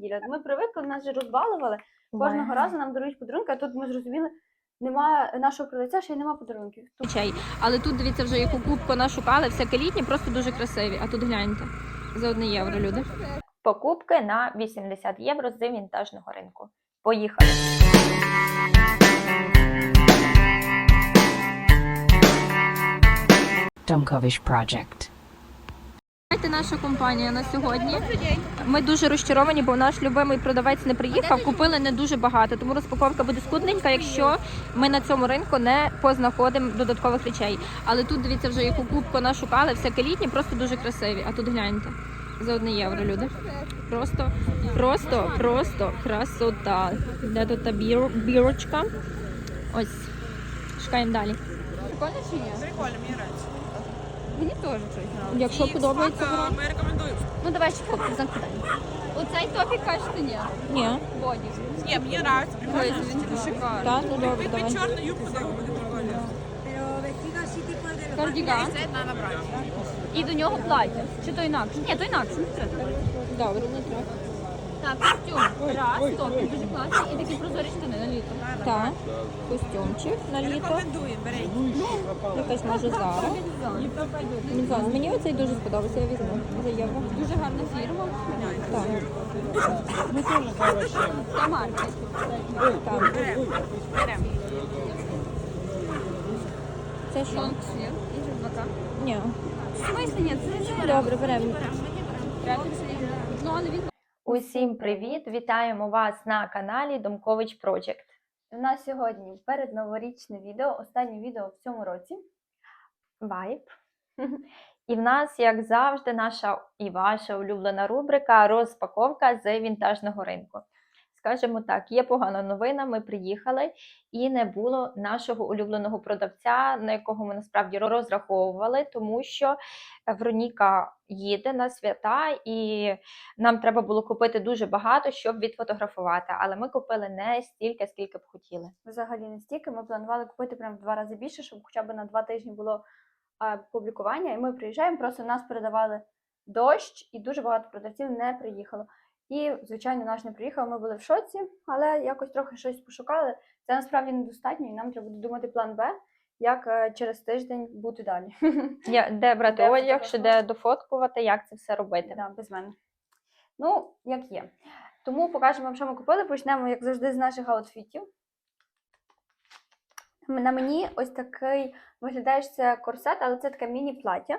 ділять. Ми привикли, нас же розбалували. Кожного разу нам дарують подарунки, а тут ми зрозуміли, немає нашого продавця, ще й немає подарунків. Тут Чай. Але тут дивіться, вже яку кубку нашукали, всяке літні, просто дуже красиві. А тут гляньте. За одне євро люди. Покупки на 80 євро з вінтажного ринку. Поїхали. Dumkovish Project. Це наша компанія на сьогодні. Ми дуже розчаровані, бо наш любимий продавець не приїхав. Купили не дуже багато, тому розпаковка буде скудненька, якщо ми на цьому ринку не познаходимо додаткових речей. Але тут дивіться, вже яку кубку нашукали, всяке літні, просто дуже красиві. А тут гляньте. За одне євро, люди. Просто, просто, просто красота. Де тут та бір- бірочка? Ось. Шукаємо далі. Прикольно чи ні? Прикольно, мені нравится. Теж щось. Якщо подобається, Смак, ми рекомендуємо. Ну давай ще хлопці запитання. Оцей топік кажете ні. Ні. Боді. Ні, мені нравиться, прикольно. Ой, він шикарно. Так, ну добре, Під давай. чорну юбку так буде прикольно. Кардіган. Це треба брати. І до нього плаття. Чи то інакше? Ні, то інакше, не треба. Добре, не треба. Так, костюм. Раз, топік дуже класний. І такі прозорі штани на літо. Так, костюмчик на літо. Рекомендуємо, беріть. Якась може зара. Мінзон. Мені оцей дуже сподобався, я візьму за євро. Дуже гарна фірма. Так. Це марка. так. Беремо. Це що? І. Ні. В смислі ні, це не. Добре, беремо. Ну, але він Усім привіт! Вітаємо вас на каналі Домкович Project. у нас сьогодні передноворічне відео, останнє відео в цьому році. Вайб. І в нас, як завжди, наша і ваша улюблена рубрика розпаковка з вінтажного ринку. Скажемо так, є погана новина. Ми приїхали і не було нашого улюбленого продавця, на якого ми насправді розраховували, тому що Вероніка їде на свята, і нам треба було купити дуже багато, щоб відфотографувати. Але ми купили не стільки, скільки б хотіли. Взагалі не стільки. Ми планували купити прям в два рази більше, щоб хоча б на два тижні було публікування. І ми приїжджаємо, просто нас передавали дощ, і дуже багато продавців не приїхало. І, звичайно, наш не приїхав, ми були в шоці, але якось трохи щось пошукали. Це насправді недостатньо, і нам треба буде думати план Б, як е, через тиждень бути далі. Я, де брати одяг, чи де дофоткувати, як це все робити. Да, без мене. Ну, як є. Тому покажемо вам, що ми купили. Почнемо, як завжди, з наших аутфітів. На мені ось такий виглядає, це корсет, але це таке міні-плаття.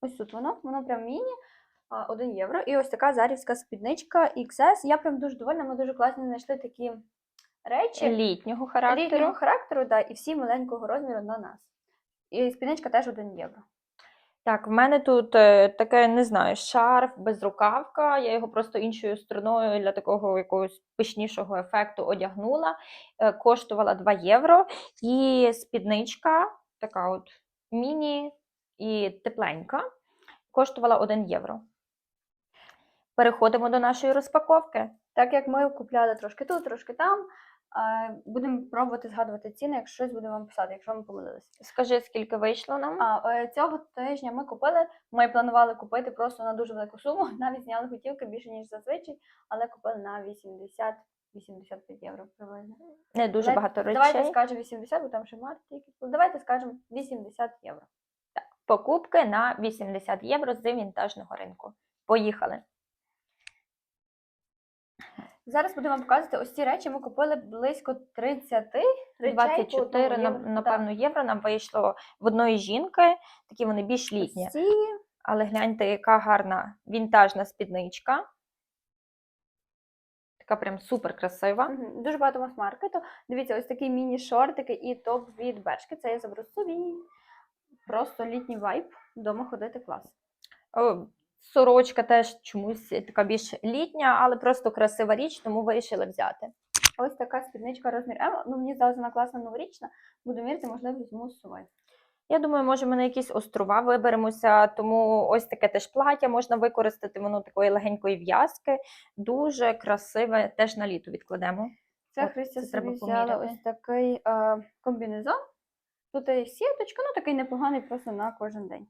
Ось тут воно, воно прям міні, 1 євро. І ось така зарівська спідничка XS. Я прям дуже довольна, ми дуже класно знайшли такі речі. Літнього характеру. Рідного характеру, да, і всі маленького розміру на нас. І спідничка теж 1 євро. Так, в мене тут е, таке, не знаю, шарф, безрукавка. Я його просто іншою стороною для такого якогось пишнішого ефекту одягнула. Е, Коштувала 2 євро. І спідничка, така от міні і тепленька, коштувала 1 євро. Переходимо до нашої розпаковки. Так як ми купляли трошки тут, трошки там, е, будемо пробувати згадувати ціни, якщо щось будемо вам писати, якщо ми помилилися. Скажи, скільки вийшло нам? А е, цього тижня ми купили. Ми планували купити просто на дуже велику суму. Навіть зняли готівки більше ніж зазвичай, але купили на 80 85 євро приблизно. Не дуже багато Давайте скажемо 80, бо там ще марки якісь. Давайте скажемо 80 євро. Покупки на 80 євро з вінтажного ринку. Поїхали. Зараз будемо вам показувати ось ці речі. Ми купили близько 30 речей. 24, одному на- напевно, євро нам вийшло в одної жінки. Такі вони більш літні. Ці Але гляньте, яка гарна вінтажна спідничка. Така прям супер красива. Мгм. Дуже багато мас-маркету. Дивіться, ось такі міні-шортики і топ від Бершки. Це я заберу собі. Просто літній вайб. Вдома ходити клас. О, Сорочка теж чомусь така більш літня, але просто красива річ, тому вирішили взяти. Ось така спідничка розмір М. Ну, мені здалася вона класна новорічна. Буду мірити, можливо, візьму з собою. Я думаю, може, ми на якісь острова виберемося, тому ось таке теж плаття можна використати, воно такої легенької в'язки. Дуже красиве, теж на літо відкладемо. Це Христя собі взяла ось такий е, комбінезон. Тут є сіточка, ну такий непоганий просто на кожен день.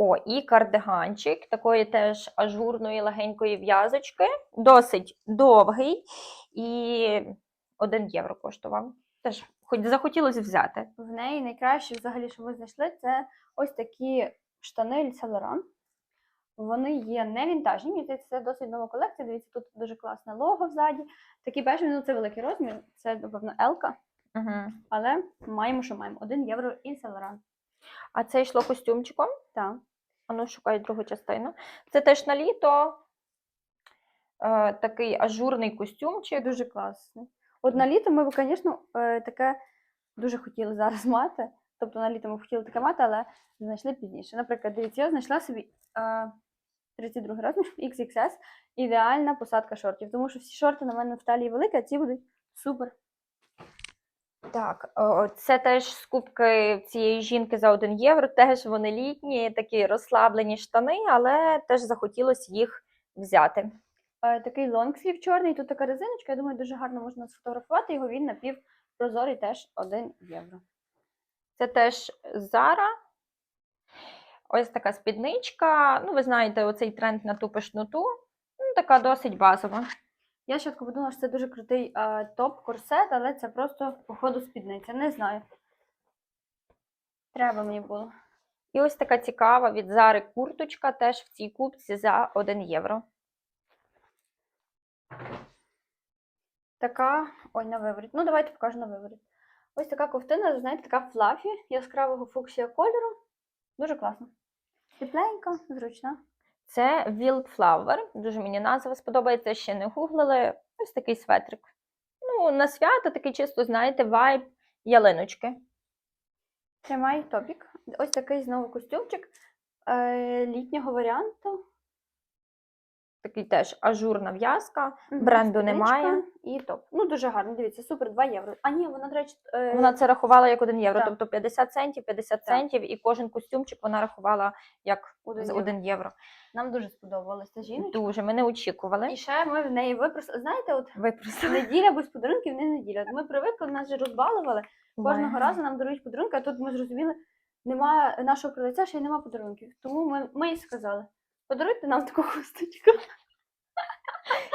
О, і кардиганчик такої теж ажурної легенької в'язочки. Досить довгий і 1 євро коштував. Теж хоч захотілося взяти. В неї найкраще взагалі, що ми знайшли, це ось такі штани Saint Вони є не вінтажні, мені здається, це досить нова колекція. Дивіться, тут дуже класне лого взаді. Такі бежеві, ну це великий розмір, це, напевно, Елка. Угу. Але маємо, що маємо. 1 євро і Laurent. А це йшло костюмчиком. Так. А ну, шукаю другу частину. Це теж на літо. Е, такий ажурний костюмчик. Дуже класно. От на літо ми б, звісно, е, таке дуже хотіли зараз мати. Тобто на літо ми б хотіли таке мати, але знайшли пізніше. Наприклад, дивіться, я знайшла собі е, 32 розмір XXS, ідеальна посадка шортів. Тому що всі шорти на мене в талії великі, а ці будуть супер. Так, це теж скупки цієї жінки за 1 євро. Теж вони літні, такі розслаблені штани, але теж захотілося їх взяти. Е, такий лонгслів чорний, тут така резиночка, я думаю, дуже гарно можна сфотографувати його. Він напівпрозорий теж 1 євро. Це теж Зара. Ось така спідничка. Ну, ви знаєте, оцей тренд на ту пишноту. Ну, така досить базова. Я спочатку подумала, що це дуже крутий е, топ-корсет, але це просто, походу, спідниця. Не знаю. Треба мені було. І ось така цікава від Зари курточка, теж в цій купці за 1 євро. Така. Ой, на виворіт. Ну, давайте покажу на виворіт. Ось така ковтина, знаєте, така флафі яскравого фуксія кольору. Дуже класно. Тепленька, зручна. Це Wildflower. Дуже мені назва сподобається, ще не гуглили. Ось такий светрик. Ну, на свято такий чисто, знаєте, вайб ялиночки. Тримай топік. Ось такий знову костюмчик е, літнього варіанту. Такий теж ажурна в'язка. Мгм, Бренду немає. І топ. Ну, дуже гарно, дивіться, супер, 2 євро. А ні, вона, до речі, е, Вона це рахувала як 1 євро, Так. тобто 50 центів, 50 Так. центів, і кожен костюмчик вона рахувала як Один з євро. 1 євро. нам дуже сподобалася жіночка. Дуже, ми не очікували. І ще ми в неї випросили. Знаєте, от Випросили. неділя без подарунків не неділя. Ми привикли, нас же розбалували. Кожного Вау. разу нам дарують подарунки, а тут ми зрозуміли, немає нашого продавця, ще й немає подарунків. Тому ми, ми їй сказали: подаруйте нам таку хусточку.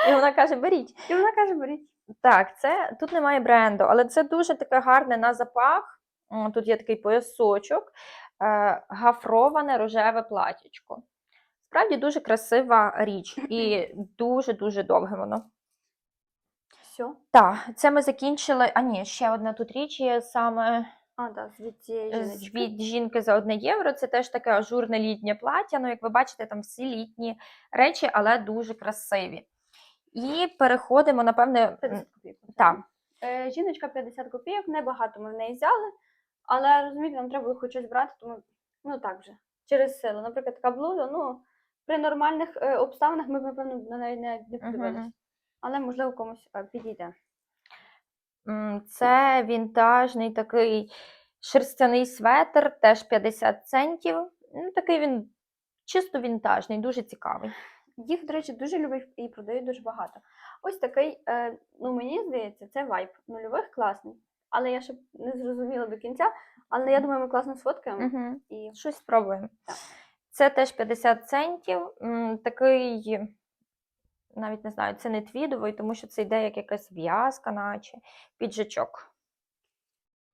І вона каже: беріть. І вона каже: беріть. Так, це тут немає бренду, але це дуже таке гарне на запах. Тут є такий поясочок, е, гафроване рожеве платічко. Справді дуже красива річ і дуже-дуже довге воно. Все. Так, це ми закінчили. А ні, ще одна тут річ є саме А, так, від цієї жіночки. від жінки за 1 євро. Це теж таке ажурне літнє плаття. Ну, як ви бачите, там всі літні речі, але дуже красиві. І переходимо, напевне, 50 копійок. так. Е, жіночка 50 копійок, небагато ми в неї взяли, але розумієте, нам треба було хоч щось брати, тому ну так вже. Через силу. Наприклад, така блуза, ну, при нормальних е, обставинах ми б, напевно, на неї не, не подивилися. Мгм. Але, можливо, комусь е, підійде. Це вінтажний такий шерстяний светр, теж 50 центів. Ну, такий він чисто вінтажний, дуже цікавий. Їх, до речі, дуже люблять і продають дуже багато. Ось такий, е, ну мені здається, це вайб нульових класний. Але я ще не зрозуміла до кінця. Але я думаю, ми класно сфоткаємо. Угу. І Щось спробуємо. Так. Це теж 50 центів. Такий, навіть не знаю, це не твідовий, тому що це йде як якась в'язка, наче піджачок.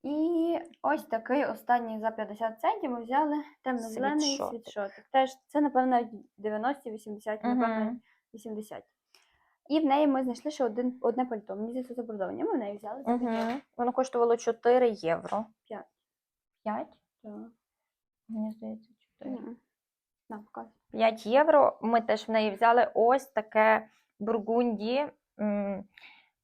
І ось такий останній за 50 центів ми взяли темно-зелений Світшотик. світшотик. Теж це, напевно, 90-80, напевно, Мгм. 80. І в неї ми знайшли ще один, одне пальто. Мені здається, це забордоване. Ми в неї взяли. Угу. Воно коштувало 4 євро. П'ять. 5? Так. Мені здається, 4. М. На, показуй. 5 євро. Ми теж в неї взяли ось таке бургунді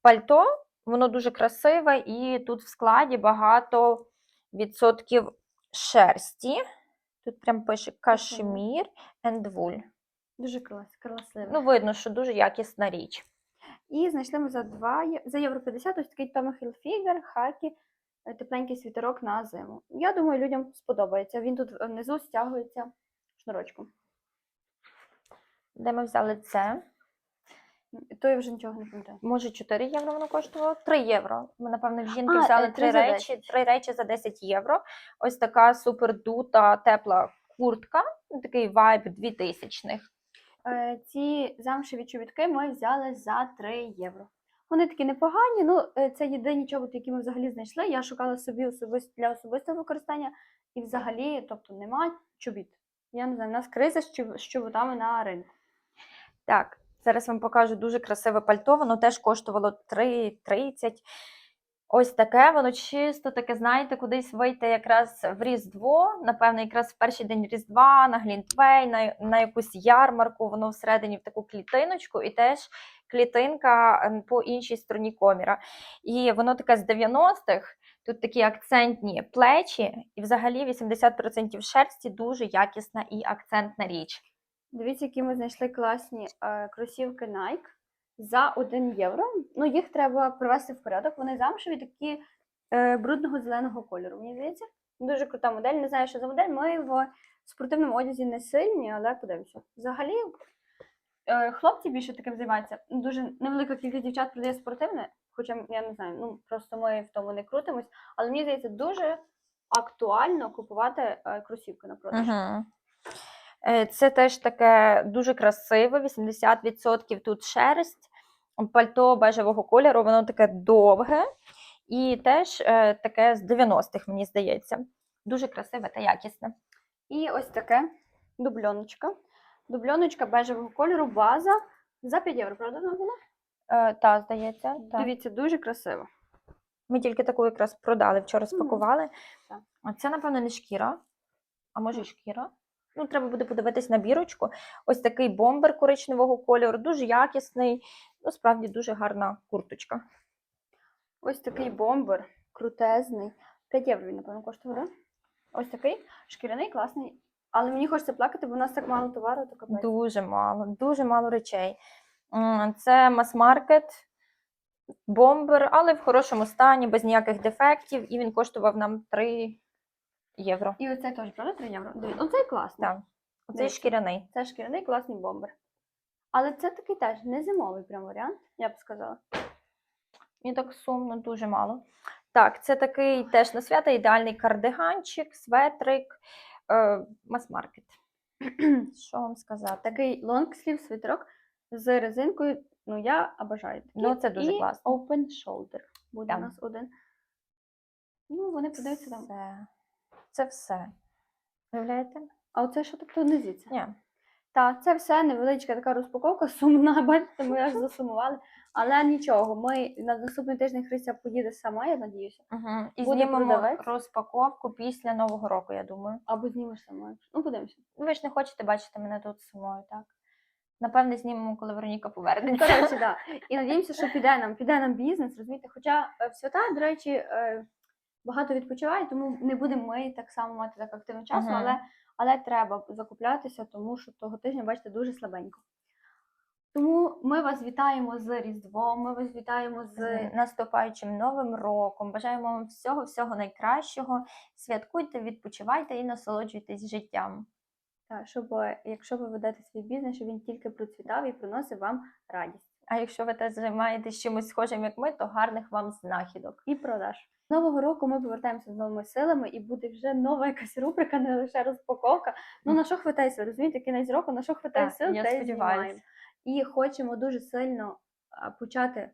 пальто. Воно дуже красиве, і тут в складі багато відсотків шерсті. Тут прям пише кашмір and wool. Дуже красиво. Ну, видно, що дуже якісна річ. І знайшли ми за 2, за євро 50 ось такий Tommy Hilfiger, хакі, е, тепленький світерок на зиму. Я думаю, людям сподобається. Він тут внизу стягується шнурочком. Де ми взяли це? То я вже нічого не пам'ятаю. Може, 4 євро воно коштувало? 3 євро. Ми, напевно, в жінки А, взяли е, 3 три за речі, 10. 3 речі за 10 євро. Ось така супердута, тепла куртка, ну, такий вайб 2000-х. Е, Ці замшеві чобітки ми взяли за 3 євро. Вони такі непогані, ну е, це єдині чоботи, які ми взагалі знайшли. Я шукала собі особисто для особистого використання, і взагалі, тобто, нема чобіт. Я не знаю, у нас криза з чоб- з чоботами на ринку. Так, зараз вам покажу дуже красиве пальто. Воно теж коштувало 3,30. Ось таке, воно чисто таке, знаєте, кудись вийти якраз в Різдво, напевно, якраз в перший день Різдва, на Глінтвей, на, на якусь ярмарку, воно всередині в таку клітиночку, і теж клітинка ем, по іншій стороні коміра. І воно таке з 90-х, тут такі акцентні плечі, і взагалі 80% шерсті дуже якісна і акцентна річ. Дивіться, які ми знайшли класні е, кросівки Nike за 1 євро. Ну, їх треба привести в порядок. Вони замшеві, такі е, брудного зеленого кольору. Мені здається, дуже крута модель. Не знаю, що за модель. Ми в спортивному одязі не сильні, але подивимося. Взагалі, е, хлопці більше таким займаються. Дуже невелика кількість дівчат продає спортивне, хоча я не знаю, ну просто ми в тому не крутимось. Але мені здається, дуже актуально купувати е, кросівки на продаж. Угу. Це теж таке дуже красиве, 80% тут шерсть, пальто бежевого кольору, воно таке довге і теж е, таке з 90-х, мені здається. Дуже красиве та якісне. І ось таке дубльоночка. Дубльоночка бежевого кольору, база за 5 євро, правда вона була? Е, та, здається, та. Дивіться, дуже красиво. Ми тільки таку якраз продали, вчора спакували. А це, напевно, не шкіра, а може шкіра. Ну, треба буде подивитись на бірочку. Ось такий бомбер коричневого кольору, дуже якісний, ну, справді дуже гарна курточка. Ось такий бомбер, крутезний. 5 євро він, напевно, коштував, да? Ось такий шкіряний, класний. Але мені хочеться плакати, бо у нас так мало товару, то капець. Дуже мало, дуже мало речей. Це мас-маркет, бомбер, але в хорошому стані, без ніяких дефектів, і він коштував нам 3 євро. І оцей теж, правда, 3 євро? Дивіться, оцей класний. Так. Оцей Дивіться. шкіряний. Це шкіряний класний бомбер. Але це такий теж не зимовий прям варіант, я б сказала. Мені так сумно, дуже мало. Так, це такий теж на свято ідеальний кардиганчик, светрик, е, мас-маркет. Що вам сказати? Такий лонгслів свитерок з резинкою. Ну, я обожаю такі. Ну, це дуже і класно. open shoulder. Буде Так. у нас один. Ну, вони подаються там. Це, це все. Уявляєте? А оце що тобто низиться? Ні. Так, це все невеличка така розпаковка, сумна, бачите, ми аж засумували. Але нічого, ми на наступний тиждень Христя поїде сама, я надіюся. Угу. І Буде знімемо продавець? розпаковку після Нового року, я думаю. Або знімеш сама. якщо- Ну, подивимося. Ви ж не хочете бачити мене тут самою, так? Напевне, знімемо, коли Вероніка повернеться. Коротше, да. І надіємося, що піде нам, піде нам бізнес, розумієте? Хоча е, в свята, до речі, е, багато відпочивають, тому не будемо ми так само мати так активно часу, Мгм. але, але треба закуплятися, тому що того тижня, бачите, дуже слабенько. Тому ми вас вітаємо з Різдвом, ми вас вітаємо з з наступаючим новим роком. Бажаємо вам всього, всього найкращого. Святкуйте, відпочивайте і насолоджуйтесь життям. та, щоб е, якщо ви ведете свій бізнес, щоб він тільки процвітав і приносив вам радість А якщо ви теж займаєтесь чимось схожим, як ми, то гарних вам знахідок. і продаж. Нового року ми повертаємося з новими силами, і буде вже нова якась рубрика, не лише розпаковка. Ну на що хватається, розумієте, кінець року, на що хватає сил, я сподіваюся. І хочемо дуже сильно почати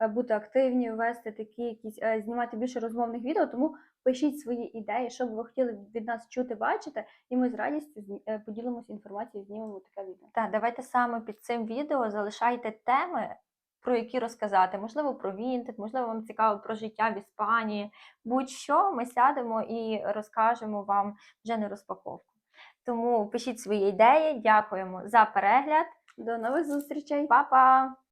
бути активні, вести такі якісь, е, знімати більше розмовних відео. Тому пишіть свої ідеї, що б ви хотіли від нас чути, бачити, і ми з радістю е, поділимося інформацією, знімемо таке відео. Так, давайте саме під цим відео залишайте теми, про які розказати. Можливо, про Вінтед, можливо, вам цікаво про життя в Іспанії. Будь-що ми сядемо і розкажемо вам вже не розпаковку. Тому пишіть свої ідеї. Дякуємо за перегляд. До нових зустрічей! Па-па!